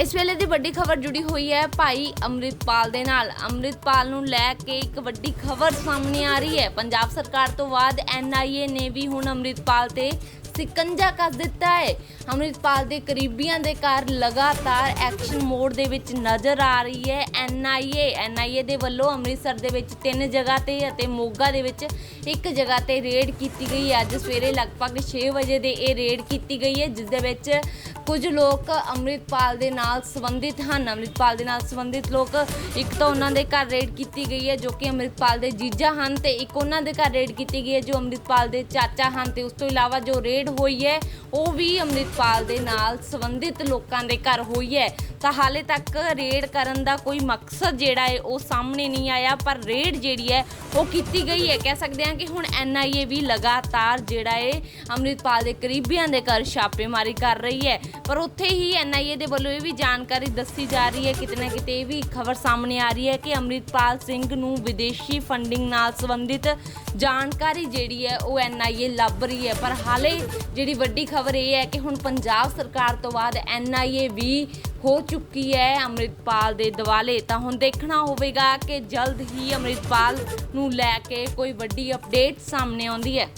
ਇਸ ਵੇਲੇ ਦੀ ਵੱਡੀ ਖਬਰ ਜੁੜੀ ਹੋਈ ਹੈ ਭਾਈ ਅੰਮ੍ਰਿਤਪਾਲ ਦੇ ਨਾਲ। ਅੰਮ੍ਰਿਤਪਾਲ ਨੂੰ ਲੈ ਕੇ ਇੱਕ ਵੱਡੀ ਖਬਰ ਸਾਹਮਣੇ ਆ ਰਹੀ ਹੈ। ਪੰਜਾਬ ਸਰਕਾਰ ਤੋਂ ਬਾਅਦ ਐਨਆਈਏ ਨੇ ਵੀ ਹੁਣ ਅੰਮ੍ਰਿਤਪਾਲ ਤੇ ਸਿਕੰਜਾ ਕੱਸ ਦਿੱਤਾ ਹੈ। ਅੰਮ੍ਰਿਤਪਾਲ ਦੇ ਕਰੀਬੀਆਂ ਦੇ ਘਰ ਲਗਾਤਾਰ ਐਕਸ਼ਨ ਮੋਡ ਦੇ ਵਿੱਚ ਨਜ਼ਰ ਆ ਰਹੀ ਹੈ। ਐਨਆਈਏ ਐਨਆਈਏ ਦੇ ਵੱਲੋਂ ਅੰਮ੍ਰਿਤਸਰ ਦੇ ਵਿੱਚ ਤਿੰਨ ਜਗ੍ਹਾ ਤੇ ਅਤੇ ਮੋਗਾ ਦੇ ਵਿੱਚ ਇੱਕ ਜਗ੍ਹਾ ਤੇ ਰੇਡ ਕੀਤੀ ਗਈ ਹੈ। ਅੱਜ ਸਵੇਰੇ ਲਗਭਗ 6 ਵਜੇ ਦੇ ਇਹ ਰੇਡ ਕੀਤੀ ਗਈ ਹੈ, ਜਿਸ ਦੇ ਵਿੱਚ ਕੁਝ ਲੋਕ ਅੰਮ੍ਰਿਤਪਾਲ ਦੇ ਨਾਲ ਸੰਬੰਧਿਤ ਹਨ। ਅੰਮ੍ਰਿਤਪਾਲ ਦੇ ਨਾਲ ਸੰਬੰਧਿਤ ਲੋਕ, ਇੱਕ ਤਾਂ ਉਹਨਾਂ ਦੇ ਘਰ ਰੇਡ ਕੀਤੀ ਗਈ ਹੈ, ਜੋ ਕਿ ਅੰਮ੍ਰਿਤਪਾਲ ਦੇ ਜੀਜਾ ਹਨ ਤੇ ਇੱਕ ਉਹਨਾਂ ਦੇ ਘਰ ਰੇਡ ਕੀਤੀ ਗਈ ਹੈ, ਜੋ ਅੰਮ੍ਰਿਤਪਾਲ ਦੇ ਚਾਚਾ ਹਨ ਤੇ ਉਸ ਤੋਂ ਇਲਾਵਾ ਜੋ ਰੇਡ ਹੋਈ ਹੈ। ਉਹ ਵੀ ਅੰਮ੍ਰਿਤਪਾਲ ਦੇ ਨਾਲ ਸੰਬੰਧਿਤ ਲੋਕਾਂ ਦੇ ਘਰ ਹੋਈ ਹੈ। ਤਾਂ ਹਾਲੇ ਤੱਕ ਰੇਡ ਕਰਨ ਦਾ ਕੋਈ ਮਕਸਦ ਜਿਹੜਾ ਹੈ, ਉਹ ਸਾਹਮਣੇ ਨਹੀਂ ਆਇਆ, ਪਰ ਰੇਡ ਜਿਹੜੀ ਹੈ, ਉਹ ਕੀਤੀ ਗਈ ਹੈ। ਕਹਿ ਸਕਦੇ ਹਾਂ ਕਿ ਹੁਣ ਐਨਆਈਏ ਵੀ ਲਗਾਤਾਰ ਜਿਹੜਾ ਹੈ, ਅੰਮ੍ਰਿਤਪਾਲ ਦੇ ਕਰੀਬੀਆਂ ਦੇ ਘਰ ਛਾਪੇਮਾਰੀ ਕਰ ਰਹੀ ਹੈ। ਪਰ ਉੱਥੇ ਹੀ ਐਨਆਈਏ ਦੇ ਵੱਲੋਂ ਇਹ ਵੀ ਜਾਣਕਾਰੀ ਦੱਸੀ ਜਾ ਰਹੀ ਹੈ। ਕਿਤੇ ਨਾ ਕਿਤੇ ਇਹ ਵੀ ਖਬਰ ਸਾਹਮਣੇ ਆ ਰਹੀ ਹੈ ਕਿ ਅੰਮ੍ਰਿਤਪਾਲ ਸਿੰਘ ਨੂੰ ਵਿਦੇਸ਼ੀ ਫੰਡਿੰਗ ਨਾਲ ਸੰਬੰਧਿਤ ਜਾਣਕਾਰੀ ਜਿਹੜੀ ਹੈ, ਉਹ ਐਨਆਈਏ ਲੱਭ ਰਹੀ ਹੈ। ਪਰ ਹਾਲੇ ਜਿਹੜੀ ਵੱਡੀ ਖਬਰ ਇਹ ਹੈ ਕਿ ਹੁਣ ਪੰਜਾਬ ਸਰਕਾਰ ਤੋਂ ਬਾਅਦ ਐਨਆਈਏ ਵੀ ਹੋ ਚੁੱਕੀ ਹੈ ਅੰਮ੍ਰਿਤਪਾਲ ਦੇ ਦਿਵਾਲੇ। ਤਾਂ ਹੁਣ ਦੇਖਣਾ ਹੋਵੇਗਾ ਕਿ ਜਲਦ ਹੀ ਅੰਮ੍ਰਿਤਪਾਲ ਨੂੰ ਲੈ ਕੇ ਕੋਈ ਵੱਡੀ ਅਪਡੇਟ ਸਾਹਮਣੇ ਆਉਂਦੀ ਹੈ।